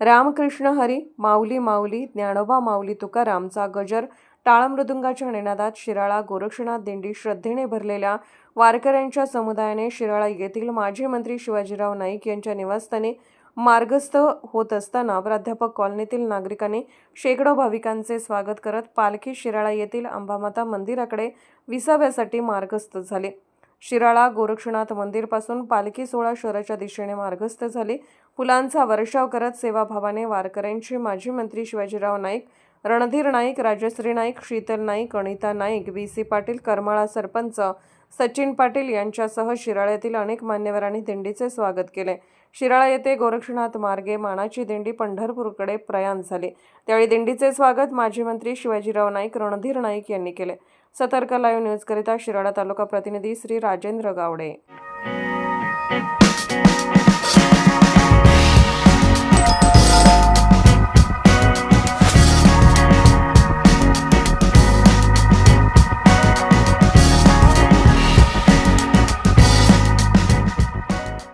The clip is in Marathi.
रामकृष्ण हरी माऊली माऊली ज्ञानोबा माऊली तुकारामचा गजर टाळमृदुंगाच्या निनादात शिराळा गोरक्षनाथ दिंडी श्रद्धेने भरलेल्या वारकऱ्यांच्या समुदायाने शिराळा येथील माजी मंत्री शिवाजीराव नाईक यांच्या निवासस्थानी मार्गस्थ होत असताना प्राध्यापक कॉलनीतील नागरिकांनी शेकडो भाविकांचे स्वागत करत पालखी शिराळा येथील अंबामाता मंदिराकडे विसाव्यासाठी मार्गस्थ झाले. शिराळा गोरक्षनाथ मंदिरपासून पालखी सोहळा शहराच्या दिशेने मार्गस्थ झाले. फुलांचा वर्षाव करत सेवाभावाने वारकऱ्यांची माजी मंत्री शिवाजीराव नाईक रणधीर नाईक राजश्री नाईक शीतल नाईक अनिता नाईक बी सी. पाटील करमाळा सरपंच सचिन पाटील यांच्यासह शिराळ्यातील अनेक मान्यवरांनी दिंडीचे स्वागत केले. शिराळा येथे गोरक्षनाथ मार्गे मानाची दिंडी पंढरपूरकडे प्रयाण झाली. त्यावेळी दिंडीचे स्वागत माजी मंत्री शिवाजीराव नाईक रणधीर नाईक यांनी केले. सतर्क लाईव्ह न्यूजकरिता शिराळा तालुका प्रतिनिधी श्री राजेंद्र गावडे.